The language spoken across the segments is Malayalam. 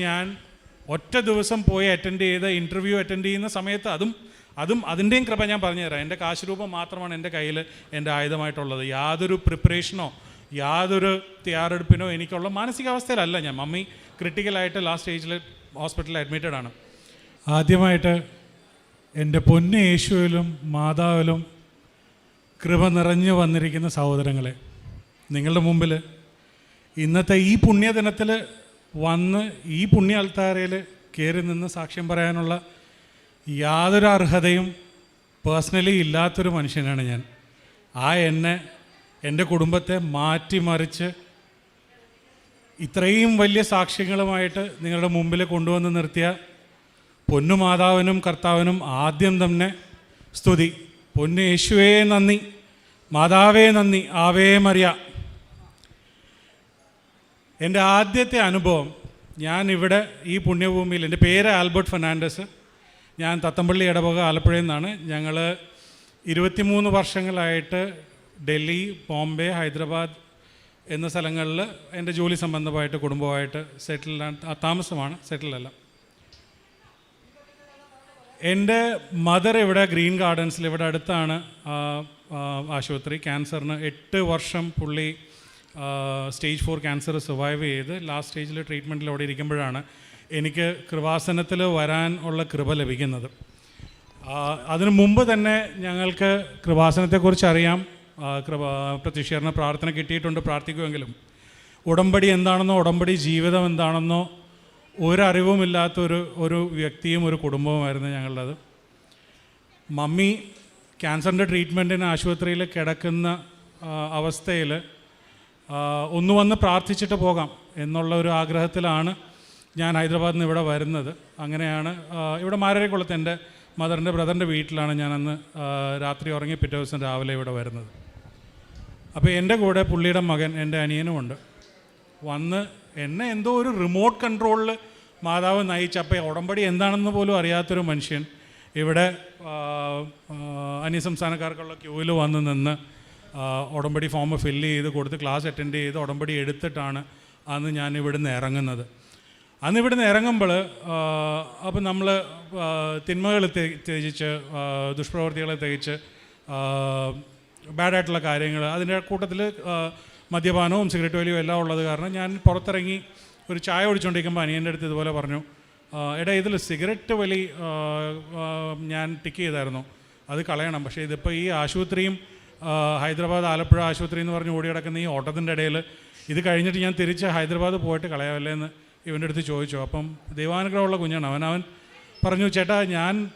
ഞാൻ ഒറ്റ ദിവസം പോയി അറ്റൻഡ് ചെയ്ത ഇന്റർവ്യൂ അറ്റൻഡ് ചെയ്യുന്ന സമയത്ത് അതും അതും അതിന്റെയും കൃപ ഞാൻ പറഞ്ഞുതരാം. എന്റെ കാശ് രൂപം മാത്രമാണ് എന്റെ കയ്യിൽ എന്റെ ആയുധമായിട്ടുള്ളത്. യാതൊരു പ്രിപ്പറേഷനോ യാതൊരു തയ്യാറെടുപ്പിനോ എനിക്കുള്ള മാനസികാവസ്ഥയിലല്ല ഞാൻ. മമ്മി ക്രിട്ടിക്കലായിട്ട് ലാസ്റ്റ് സ്റ്റേജിൽ ഹോസ്പിറ്റലിൽ അഡ്മിറ്റഡ് ആണ്. ആദ്യമായിട്ട് എന്റെ പൊന്നു യേശുവിലും മാതാവിലും കൃപ നിറഞ്ഞു വന്നിരിക്കുന്ന സഹോദരങ്ങളെ നിങ്ങളുടെ മുമ്പിൽ ഇന്നത്തെ ഈ പുണ്യദിനത്തിൽ വന്ന് ഈ പുണ്യ അൽത്താരയിൽ കയറി നിന്ന് സാക്ഷ്യം പറയാനുള്ള യാതൊരു അർഹതയും പേഴ്സണലി ഇല്ലാത്തൊരു മനുഷ്യനാണ് ഞാൻ. ആ എന്നെ എന്റെ കുടുംബത്തെ മാറ്റിമറിച്ച് ഇത്രയും വലിയ സാക്ഷ്യങ്ങളുമായിട്ട് നിങ്ങളുടെ മുമ്പിൽ കൊണ്ടുവന്ന് നിർത്തിയ പൊന്നുമാതാവിനും കർത്താവിനും ആദ്യം തന്നെ സ്തുതി. പൊന്നു യേശുവേ നന്ദി. മാതാവേ നന്ദി. ആവേ മറിയ. എന്റെ ആദ്യത്തെ അനുഭവം ഞാൻ ഇവിടെ ഈ പുണ്യഭൂമിയിൽ എന്റെ പേര് ആൽബർട്ട് ഫെർണാണ്ടസ്. ഞാൻ തത്തമ്പള്ളി ഇടവക ആലപ്പുഴയിൽ നിന്നാണ്. ഞങ്ങൾ ഇരുപത്തിമൂന്ന് വർഷങ്ങളായിട്ട് ഡൽഹി ബോംബെ ഹൈദരാബാദ് എന്ന സ്ഥലങ്ങളിൽ എന്റെ ജോലി സംബന്ധമായിട്ട് കുടുംബമായിട്ട് സെറ്റിൽ താമസമാണ് സെറ്റിലല്ല എന്റെ മദർ ഇവിടെ ഗ്രീൻ ഗാർഡൻസിൽ ഇവിടെ അടുത്താണ് ആശുപത്രി. ക്യാൻസറിന് എട്ട് വർഷം പുള്ളി സ്റ്റേജ് ഫോർ ക്യാൻസർ സർവൈവ് ചെയ്ത് ലാസ്റ്റ് സ്റ്റേജിൽ ട്രീറ്റ്മെന്റിൽ അവിടെ ഇരിക്കുമ്പോഴാണ് എനിക്ക് കൃപാസനത്തിൽ വരാൻ ഉള്ള കൃപ ലഭിക്കുന്നത്. അതിനു മുമ്പ് തന്നെ ഞങ്ങൾക്ക് കൃപാസനത്തെക്കുറിച്ച് അറിയാം. കൃപ പ്രത്യക്ഷീകരണ പ്രാർത്ഥന കിട്ടിയിട്ടുണ്ട് പ്രാർത്ഥിക്കുമെങ്കിലും. ഉടമ്പടി എന്താണെന്നോ ഉടമ്പടി ജീവിതം എന്താണെന്നോ ഒരറിവുമില്ലാത്തൊരു ഒരു വ്യക്തിയും ഒരു കുടുംബവുമായിരുന്നു ഞങ്ങളുടേത്. മമ്മി ക്യാൻസറിന്റെ ട്രീറ്റ്മെന്റിന് ആശുപത്രിയിൽ കിടക്കുന്ന അവസ്ഥയിൽ ഒന്ന് വന്ന് പ്രാർത്ഥിച്ചിട്ട് പോകാം എന്നുള്ള ഒരു ആഗ്രഹത്തിലാണ് ഞാൻ ഹൈദരാബാദിൽ നിന്ന് ഇവിടെ വരുന്നത്. അങ്ങനെയാണ് ഇവിടെ മാരരക്കുളത്ത് എന്റെ മദറിന്റെ ബ്രദറിന്റെ വീട്ടിലാണ് ഞാൻ അന്ന് രാത്രി ഉറങ്ങി പിറ്റേ ദിവസം രാവിലെ ഇവിടെ വരുന്നത്. അപ്പോൾ എന്റെ കൂടെ പുള്ളിയുടെ മകൻ എന്റെ അനിയനുമുണ്ട് വന്ന് എന്നെ എന്തോ ഒരു റിമോട്ട് കൺട്രോളിൽ മാതാവ് നയിച്ച അപ്പോൾ ഉടമ്പടി എന്താണെന്ന് പോലും അറിയാത്തൊരു മനുഷ്യൻ ഇവിടെ അന്യസംസ്ഥാനക്കാർക്കുള്ള ക്യൂവിൽ വന്ന് നിന്ന് ഉടമ്പടി ഫോം ഫില്ല് ചെയ്ത് കൊടുത്ത് ക്ലാസ് അറ്റൻഡ് ചെയ്ത് ഉടമ്പടി എടുത്തിട്ടാണ് അന്ന് ഞാൻ ഇവിടുന്ന് ഇറങ്ങുന്നത്. അന്ന് ഇവിടുന്ന് ഇറങ്ങുമ്പോൾ അപ്പം നമ്മൾ തിന്മകൾ ത്യജിച്ച് ദുഷ്പ്രവർത്തികളെ തികച്ച് ബാഡായിട്ടുള്ള കാര്യങ്ങൾ അതിന്റെ കൂട്ടത്തിൽ മദ്യപാനവും സിഗരറ്റ് വലിയും എല്ലാം ഉള്ളത് കാരണം ഞാൻ പുറത്തിറങ്ങി ഒരു ചായ കുടിച്ചുകൊണ്ടിരിക്കുമ്പോൾ അനിയന്റെ അടുത്ത് ഇതുപോലെ പറഞ്ഞു എടാ ഇതിൽ സിഗരറ്റ് വലി ഞാൻ ടിക്ക് ചെയ്തായിരുന്നു. അത് കളയണം. പക്ഷേ ഇതിപ്പോൾ ഈ ആശുപത്രിയും ഹൈദരാബാദ് ആലപ്പുഴ ആശുപത്രി എന്ന് പറഞ്ഞ് ഓടി കിടക്കുന്ന ഈ ഓട്ടത്തിന്റെ ഇടയിൽ ഇത് കഴിഞ്ഞിട്ട് ഞാൻ തിരിച്ച് ഹൈദരാബാദ് പോയിട്ട് കളയാമല്ലേ എന്ന് ഇവന്റെ അടുത്ത് ചോദിച്ചു. അപ്പം ദൈവാനുഗ്രഹമുള്ള കുഞ്ഞാണ് അവൻ. അവൻ പറഞ്ഞു ചേട്ടാ ഞാൻ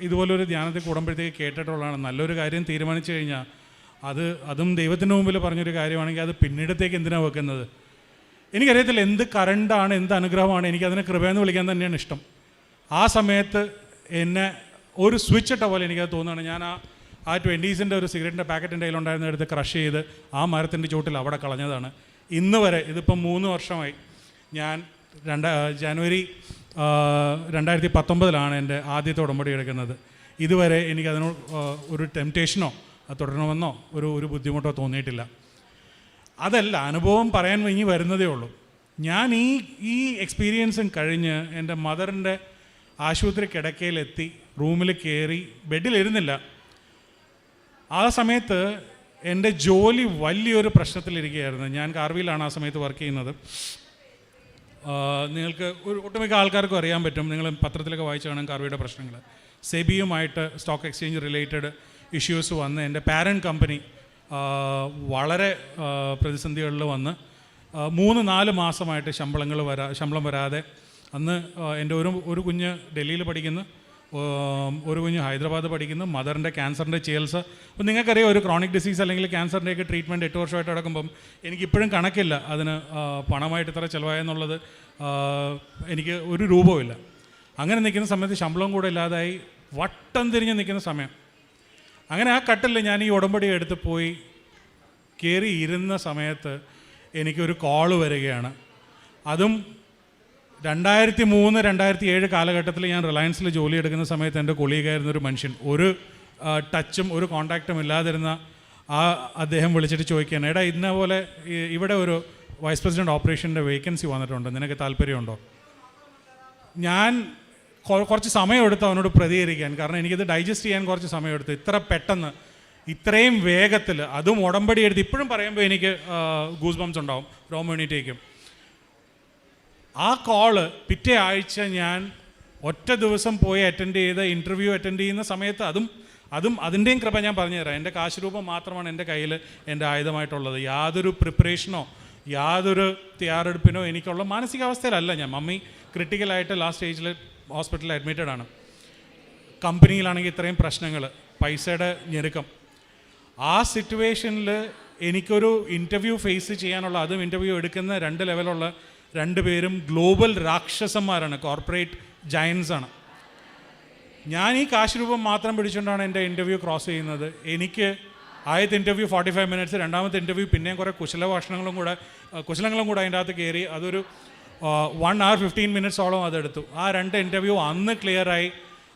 ഇതുപോലൊരു ധ്യാനത്തിൽ കൂടുമ്പോഴത്തേക്ക് കേട്ടിട്ടുള്ളതാണ്. നല്ലൊരു കാര്യം തീരുമാനിച്ചു കഴിഞ്ഞാൽ അത് അതും ദൈവത്തിന്റെ മുമ്പിൽ പറഞ്ഞൊരു കാര്യമാണെങ്കിൽ അത് പിന്നീടത്തേക്ക് എന്തിനാണ് വെക്കുന്നത്? എനിക്കറിയത്തില്ല എന്ത് കറണ്ടാണ് എന്ത് അനുഗ്രഹമാണ്. എനിക്കതിനെ കൃപയെന്ന് വിളിക്കാൻ തന്നെയാണ് ഇഷ്ടം. ആ സമയത്ത് എന്നെ ഒരു സ്വിച്ച് ഇട്ട പോലെ എനിക്കത് തോന്നുകയാണ്. ഞാൻ ആ ആ ട്വന്റീസിന്റെ ഒരു സിഗരറ്റിന്റെ പാക്കറ്റിന്റെ കയ്യിലുണ്ടായിരുന്ന എടുത്ത് ക്രഷ് ചെയ്ത് ആ മരത്തിന്റെ ചുവട്ടിൽ അവിടെ കളഞ്ഞതാണ്. ഇന്ന് വരെ ഇതിപ്പം മൂന്ന് വർഷമായി ഞാൻ രണ്ട ജനുവരി രണ്ടായിരത്തി പത്തൊമ്പതിലാണ് എന്റെ ആദ്യത്തെ ഉടമ്പടി എടുക്കുന്നത്. ഇതുവരെ എനിക്കതിനോട് ഒരു ടെംപ്റ്റേഷനോ തുടരണമെന്നോ ഒരു ഒരു ബുദ്ധിമുട്ടോ തോന്നിയിട്ടില്ല. അതല്ല അനുഭവം പറയാൻ ഇനി വരുന്നതേ ഉള്ളൂ. ഞാൻ ഈ ഈ എക്സ്പീരിയൻസും കഴിഞ്ഞ് എന്റെ മദറിന്റെ ആശുപത്രി കിടക്കയിലെത്തി റൂമിൽ കയറി ബെഡിലിരുന്നില്ല. ആ സമയത്ത് എന്റെ ജോലി വലിയൊരു പ്രശ്നത്തിലിരിക്കുകയായിരുന്നു. ഞാൻ കാർവിയിലാണ് ആ സമയത്ത് വർക്ക് ചെയ്യുന്നത്. നിങ്ങൾക്ക് ഒരു ഒട്ടുമിക്ക ആൾക്കാർക്കും അറിയാൻ പറ്റും. നിങ്ങൾ പത്രത്തിലൊക്കെ വായിച്ചു കാണാൻ കാർവിയുടെ പ്രശ്നങ്ങൾ. സെബിയുമായിട്ട് സ്റ്റോക്ക് എക്സ്ചേഞ്ച് റിലേറ്റഡ് ഇഷ്യൂസ് വന്ന് എന്റെ പാരന്റ് കമ്പനി വളരെ പ്രതിസന്ധികളിൽ വന്ന് മൂന്ന് നാല് മാസമായിട്ട് ശമ്പളങ്ങൾ വരാ ശമ്പളം വരാതെ അന്ന് എന്റെ ഒരു ഒരു കുഞ്ഞ് ഡൽഹിയിൽ പഠിക്കുന്നു. ഒരു കുഞ്ഞ് ഹൈദരാബാദ് പഠിക്കുന്നു മദറിന്റെ ക്യാൻസറിന്റെ ചികിത്സ. അപ്പോൾ നിങ്ങൾക്കറിയാം ഒരു ക്രോണിക് ഡിസീസ് അല്ലെങ്കിൽ ക്യാൻസറിന്റെയൊക്കെ ട്രീറ്റ്മെന്റ് എട്ട് വർഷമായിട്ട് നടക്കുമ്പം എനിക്കിപ്പോഴും കണക്കില്ല അതിന് പണമായിട്ട് ഇത്ര ചിലവായെന്നുള്ളത്. എനിക്ക് ഒരു രൂപവുമില്ല അങ്ങനെ നിൽക്കുന്ന സമയത്ത് ശമ്പളം കൂടെ ഇല്ലാതായി വട്ടം തിരിഞ്ഞ് നിൽക്കുന്ന സമയം. അങ്ങനെ ആ കട്ടിൽ ഞാൻ ഈ ഉടമ്പടി എടുത്ത് പോയി കയറി ഇരുന്ന സമയത്ത് എനിക്കൊരു കോൾ വരികയാണ്. അതും രണ്ടായിരത്തി മൂന്ന് രണ്ടായിരത്തി ഏഴ് കാലഘട്ടത്തിൽ ഞാൻ റിലയൻസിൽ ജോലി എടുക്കുന്ന സമയത്ത് എന്റെ കൊളീഗായിരുന്ന ഒരു മനുഷ്യൻ ഒരു ടച്ചും ഒരു കോണ്ടാക്റ്റും ഇല്ലാതിരുന്ന ആ അദ്ദേഹം വിളിച്ചിട്ട് ചോദിക്കുകയാണ് എടാ ഇന്ന പോലെ ഇവിടെ ഒരു വൈസ് പ്രസിഡന്റ് ഓപ്പറേഷന്റെ വേക്കൻസി വന്നിട്ടുണ്ട്. നിനക്ക് താല്പര്യമുണ്ടോ? ഞാൻ കുറച്ച് സമയമെടുത്ത് അവനോട് പ്രതികരിക്കാൻ കാരണം എനിക്കിത് ഡൈജസ്റ്റ് ചെയ്യാൻ കുറച്ച് സമയമെടുത്തു ഇത്ര പെട്ടെന്ന് ഇത്രയും വേഗത്തിൽ അതും ഉടമ്പടി എടുത്ത് ഇപ്പോഴും പറയുമ്പോൾ എനിക്ക് ഗൂസ് ബംസ് ഉണ്ടാവും. റോമോണിറ്റേക്കും ആ കോൾ പിറ്റേ ആഴ്ച ഞാൻ ഒറ്റ ദിവസം പോയി അറ്റൻഡ് ചെയ്ത ഇന്റർവ്യൂ അറ്റൻഡ് ചെയ്യുന്ന സമയത്ത് അതും അതും അതിന്റെയും കൃപ ഞാൻ പറഞ്ഞുതരാം. എന്റെ കാശ് രൂപം മാത്രമാണ് എന്റെ കയ്യിൽ എന്റെ ആയുധമായിട്ടുള്ളത്. യാതൊരു പ്രിപ്പറേഷനോ യാതൊരു തയ്യാറെടുപ്പിനോ എനിക്കുള്ള മാനസികാവസ്ഥയിലല്ല ഞാൻ. മമ്മി ക്രിട്ടിക്കലായിട്ട് ലാസ്റ്റ് സ്റ്റേജിൽ ഹോസ്പിറ്റലിൽ അഡ്മിറ്റഡ് ആണ്. കമ്പനിയിലാണെങ്കിൽ ഇത്രയും പ്രശ്നങ്ങൾ പൈസയുടെ ഞെരുക്കം. ആ സിറ്റുവേഷനിൽ എനിക്കൊരു ഇന്റർവ്യൂ ഫേസ് ചെയ്യാനുള്ള അതും ഇന്റർവ്യൂ എടുക്കുന്ന രണ്ട് ലെവലുള്ള രണ്ട് പേരും ഗ്ലോബൽ രാക്ഷസന്മാരാണ് കോർപ്പറേറ്റ് ജയൻസ് ആണ്. ഞാൻ ഈ കാശ് രൂപം മാത്രം പിടിച്ചുകൊണ്ടാണ് എന്റെ ഇന്റർവ്യൂ ക്രോസ് ചെയ്യുന്നത്. എനിക്ക് ആദ്യത്തെ ഇന്റർവ്യൂ ഫോർട്ടി ഫൈവ് മിനിറ്റ്സ് രണ്ടാമത്തെ ഇന്റർവ്യൂ പിന്നെയും കുറേ കുശല ഭക്ഷണങ്ങളും കൂടെ കുശലങ്ങളും കൂടെ അതിന്റെ അകത്ത് കയറി. അതൊരു വൺ അവർ ഫിഫ്റ്റീൻ മിനിറ്റ്സോളം അതെടുത്തു. ആ രണ്ട് ഇന്റർവ്യൂ അന്ന് ക്ലിയറായി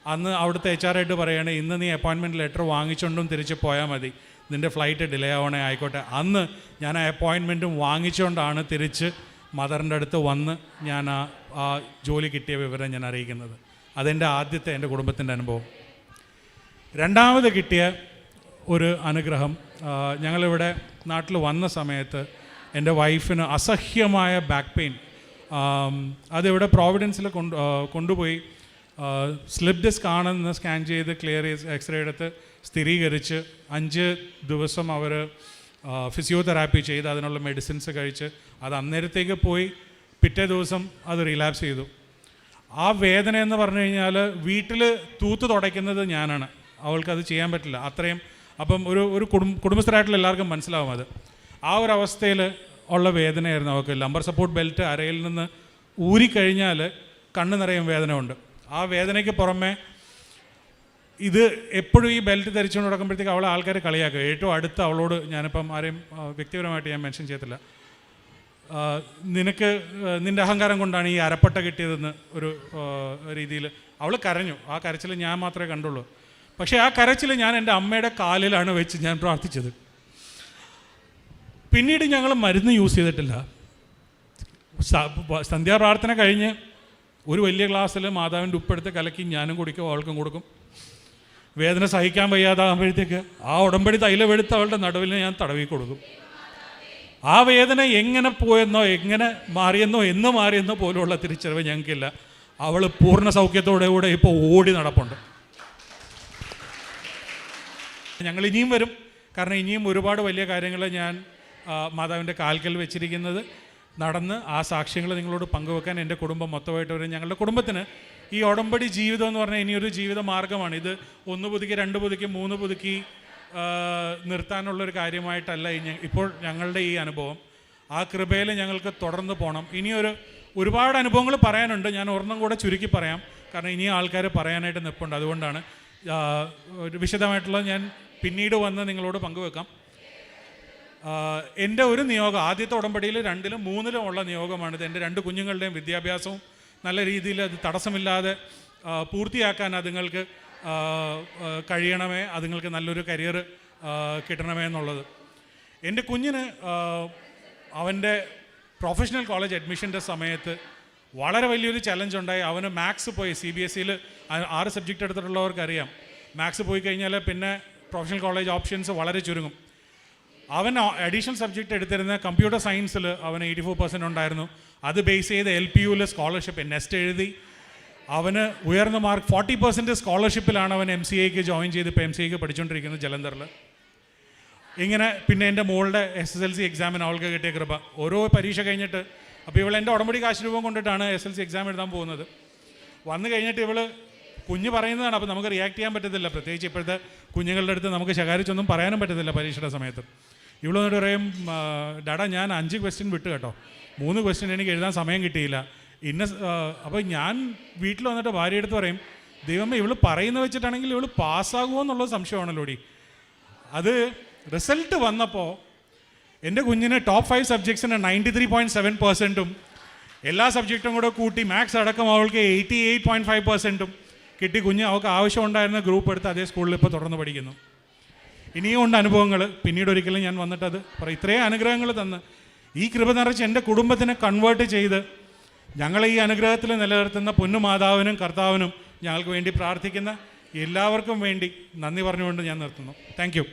അന്ന് അവിടുത്തെ എച്ച് ആർ ആയിട്ട് പറയുകയാണ് ഇന്ന് നീ അപ്പോയിൻമെന്റ് ലെറ്റർ വാങ്ങിച്ചുകൊണ്ടും തിരിച്ച് പോയാൽ മതി. നിന്റെ ഫ്ലൈറ്റ് ഡിലേ ആവണേ ആയിക്കോട്ടെ. അന്ന് ഞാൻ ആ അപ്പോയിൻമെന്റും വാങ്ങിച്ചുകൊണ്ടാണ് തിരിച്ച് മദറിന്റെ അടുത്ത് വന്ന് ഞാൻ ആ ആ ജോലി കിട്ടിയ വിവരം ഞാൻ അറിയിക്കുന്നത്. അതെന്റെ ആദ്യത്തെ എന്റെ കുടുംബത്തിന്റെ അനുഭവം. രണ്ടാമത് കിട്ടിയ ഒരു അനുഗ്രഹം ഞങ്ങളിവിടെ നാട്ടിൽ വന്ന സമയത്ത് എന്റെ വൈഫിന് അസഹ്യമായ ബാക്ക് പെയിൻ അതിവിടെ പ്രോവിഡൻസിൽ കൊണ്ട് കൊണ്ടുപോയി സ്ലിപ്പ് ഡിസ്ക് ആണെന്ന് സ്കാൻ ചെയ്ത് ക്ലിയർ എക്സ്റേ എടുത്ത് സ്ഥിരീകരിച്ച് അഞ്ച് ദിവസം അവർ ഫിസിയോതെറാപ്പി ചെയ്ത് അതിനുള്ള മെഡിസിൻസ് കഴിച്ച് അത് അന്നേരത്തേക്ക് പോയി പിറ്റേ ദിവസം അത് റിലാപ്സ് ചെയ്തു. ആ വേദന എന്ന് പറഞ്ഞു കഴിഞ്ഞാൽ വീട്ടിൽ തൂത്ത് തുടയ്ക്കുന്നത് ഞാനാണ്. അവൾക്കത് ചെയ്യാൻ പറ്റില്ല. അത്രയും അപ്പം ഒരു ഒരു കുടുംബ കുടുംബസ്ഥരായിട്ടുള്ള എല്ലാവർക്കും മനസ്സിലാവും അത്. ആ ഒരു അവസ്ഥയിൽ ഉള്ള വേദനയായിരുന്നു അവൾക്ക്. ലംബർ സപ്പോർട്ട് ബെൽറ്റ് അരയിൽ നിന്ന് ഊരിക്കഴിഞ്ഞാൽ കണ്ണ് നിറയും വേദന ഉണ്ട് ആ വേദനയ്ക്ക് പുറമെ ഇത് എപ്പോഴും ഈ ബെൽറ്റ് ധരിച്ചുകൊണ്ട് നടക്കുമ്പോഴത്തേക്ക് അവളെ ആൾക്കാർ കളിയാക്കുക ഏറ്റവും അടുത്ത് അവളോട് ഞാനിപ്പം ആരെയും വ്യക്തിപരമായിട്ട് ഞാൻ മെൻഷൻ ചെയ്യത്തില്ല. നിനക്ക് നിന്റെ അഹങ്കാരം കൊണ്ടാണ് ഈ അരപ്പട്ട കിട്ടിയതെന്ന് ഒരു രീതിയിൽ അവൾ കരഞ്ഞു. ആ കരച്ചിൽ ഞാൻ മാത്രമേ കണ്ടുള്ളൂ. പക്ഷേ ആ കരച്ചിൽ ഞാൻ എന്റെ അമ്മയുടെ കാലിലാണ് വെച്ച് ഞാൻ പ്രാർത്ഥിച്ചത്. പിന്നീട് ഞങ്ങൾ മരുന്ന് യൂസ് ചെയ്തിട്ടില്ല. സന്ധ്യാപ്രാർത്ഥന കഴിഞ്ഞ് ഒരു വലിയ ഗ്ലാസ്സിൽ മാതാവിന്റെ ഉപ്പെടുത്ത് കലക്കി ഞാനും കുടിക്കും അവൾക്കും കൊടുക്കും. വേദന സഹിക്കാൻ വയ്യാതാകുമ്പോഴത്തേക്ക് ആ ഉടമ്പടി തൈലമെടുത്ത് അവളുടെ നടുവിൽ ഞാൻ തടവി കൊടുക്കും. ആ വേദന എങ്ങനെ പോയെന്നോ എങ്ങനെ മാറിയെന്നോ എന്ന് മാറിയെന്നോ പോലുള്ള തിരിച്ചറിവ് ഞങ്ങൾക്കില്ല. അവൾ പൂർണ സൗഖ്യത്തോടെ കൂടെ ഇപ്പോൾ ഓടി നടപ്പുണ്ട്. ഞങ്ങൾ ഇനിയും വരും. കാരണം ഇനിയും ഒരുപാട് വലിയ കാര്യങ്ങൾ ഞാൻ മാതാവിന്റെ കാൽക്കൽ വെച്ചിരിക്കുന്നത് നടന്ന് ആ സാക്ഷ്യങ്ങൾ നിങ്ങളോട് പങ്കുവെക്കാൻ എന്റെ കുടുംബം മൊത്തമായിട്ട് വരും. ഞങ്ങളുടെ കുടുംബത്തിന് ഈ ഉടമ്പടി ജീവിതം എന്ന് പറഞ്ഞാൽ ഇനിയൊരു ജീവിത മാർഗമാണ്. ഇത് ഒന്ന് പുതുക്കി രണ്ട് പുതുക്കി മൂന്ന് പുതുക്കി നിർത്താനുള്ള നിർത്താനുള്ളൊരു കാര്യമായിട്ടല്ല ഇപ്പോൾ ഞങ്ങളുടെ ഈ അനുഭവം. ആ കൃപയിൽ ഞങ്ങൾക്ക് തുടർന്ന് പോകണം ഇനിയൊരു ഒരുപാട് അനുഭവങ്ങൾ പറയാനുണ്ട്. ഞാൻ ഒരെണ്ണം കൂടെ ചുരുക്കി പറയാം. കാരണം ഇനിയും ആൾക്കാർ പറയാനായിട്ട് നിൽപ്പുണ്ട് അതുകൊണ്ടാണ് ഒരു വിശദമായിട്ടുള്ള ഞാൻ പിന്നീട് വന്ന് നിങ്ങളോട് പങ്കുവെക്കാം. എന്റെ ഒരു നിയോഗം ആദ്യത്തെ ഉടമ്പടിയിൽ രണ്ടിലും മൂന്നിലും ഉള്ള നിയോഗമാണിത്. എന്റെ രണ്ട് കുഞ്ഞുങ്ങളുടെയും വിദ്യാഭ്യാസവും നല്ല രീതിയിൽ അത് തടസ്സമില്ലാതെ പൂർത്തിയാക്കാൻ അതുങ്ങൾക്ക് കഴിയണമേ അതുങ്ങൾക്ക് നല്ലൊരു കരിയർ കിട്ടണമേ എന്നുള്ളത്. എന്റെ കുഞ്ഞിന് അവന്റെ പ്രൊഫഷണൽ കോളേജ് അഡ്മിഷന്റെ സമയത്ത് വളരെ വലിയൊരു ചലഞ്ച് ഉണ്ടായി. അവന് മാത്സ് പോയി. സി ബി എസ് സിയിൽ ആറ് സബ്ജക്റ്റ് എടുത്തിട്ടുള്ളവർക്കറിയാം. മാത്സ് പോയി കഴിഞ്ഞാൽ പിന്നെ പ്രൊഫഷണൽ കോളേജ് ഓപ്ഷൻസ് വളരെ ചുരുങ്ങും. അവൻ അഡീഷണൽ സബ്ജക്റ്റ് എടുത്തിരുന്ന കമ്പ്യൂട്ടർ സയൻസിൽ അവന് എയ്റ്റി ഫോർ പെർസെന്റ് ഉണ്ടായിരുന്നു. അത് ബേസ് ചെയ്ത് എൽ പി യുവിൽ സ്കോളർഷിപ്പ് നെസ്റ്റ് എഴുതി. അവന് ഉയർന്ന മാർക്ക് ഫോർട്ടി പെർസെന്റ് സ്കോളർഷിപ്പിലാണ് അവൻ എം സി എക്ക് ജോയിൻ ചെയ്ത് ഇപ്പോൾ എം സി എക്ക് പഠിച്ചുകൊണ്ടിരിക്കുന്നത് ജലന്ധറിൽ. ഇങ്ങനെ പിന്നെ എന്റെ മോളുടെ എസ് എസ് എൽ സി എക്സാമിന് അവൾക്ക് കിട്ടിയ കൃപ. ഓരോ പരീക്ഷ കഴിഞ്ഞിട്ട് അപ്പോൾ ഇവൾ എന്റെ ഉടമ്പടി കാശ് രൂപം കൊണ്ടിട്ടാണ് എസ് എൽ സി എക്സാം എഴുതാൻ പോകുന്നത്. വന്നു കഴിഞ്ഞിട്ട് ഇവൾ കുഞ്ഞ് പറയുന്നതാണ് അപ്പോൾ നമുക്ക് റിയാക്ട് ചെയ്യാൻ പറ്റത്തില്ല. പ്രത്യേകിച്ച് ഇപ്പോഴത്തെ കുഞ്ഞുങ്ങളുടെ അടുത്ത് നമുക്ക് ശകാരിച്ചൊന്നും പറയാനും പറ്റത്തില്ല പരീക്ഷയുടെ സമയത്ത്. ഇവിടെ നിന്നിട്ട് പറയും ഡാഡാ ഞാൻ അഞ്ച് ക്വസ്റ്റ്യൻ വിട്ടു കേട്ടോ. മൂന്ന് ക്വസ്റ്റ്യൻ എനിക്ക് എഴുതാൻ സമയം കിട്ടിയില്ല. ഇന്ന അപ്പോൾ ഞാൻ വീട്ടിൽ വന്നിട്ട് ഭാര്യ എടുത്ത് പറയും ദൈവമേ ഇവൾ പറയുന്നത് വെച്ചിട്ടാണെങ്കിൽ ഇവൾ പാസ്സാകുമോ എന്നുള്ളത് സംശയമാണല്ലോ ഡി. അത് റിസൾട്ട് വന്നപ്പോൾ എന്റെ കുഞ്ഞിന് ടോപ്പ് ഫൈവ് സബ്ജക്ട്സിന് നയന്റി ത്രീ പോയിന്റ് സെവൻ പെർസെന്റും എല്ലാ സബ്ജക്റ്റും കൂടെ കൂട്ടി മാത്സ് അടക്കം അവൾക്ക് എയ്റ്റി എയ്റ്റ് പോയിന്റ് ഫൈവ് പെർസെന്റും കിട്ടി. കുഞ്ഞ് അവൾക്ക് ആവശ്യമുണ്ടായിരുന്ന ഗ്രൂപ്പ് എടുത്ത് അതേ സ്കൂളിൽ ഇപ്പോൾ തുടർന്ന് പഠിക്കുന്നു. ഇനിയും ഉണ്ട് അനുഭവങ്ങൾ. പിന്നീട് ഒരിക്കലും ഞാൻ വന്നിട്ട് അത് പറയും ഇത്രയും അനുഗ്രഹങ്ങൾ തന്ന്. ഈ കൃപ നിറച്ച് എന്റെ കുടുംബത്തിനെ കൺവേർട്ട് ചെയ്ത് ഞങ്ങളെ ഈ അനുഗ്രഹത്തിൽ നിലനിർത്തുന്ന പൊന്നുമാതാവിനും കർത്താവിനും ഞങ്ങൾക്ക് വേണ്ടി പ്രാർത്ഥിക്കുന്ന എല്ലാവർക്കും വേണ്ടി നന്ദി പറഞ്ഞുകൊണ്ട് ഞാൻ നിർത്തുന്നു. Thank you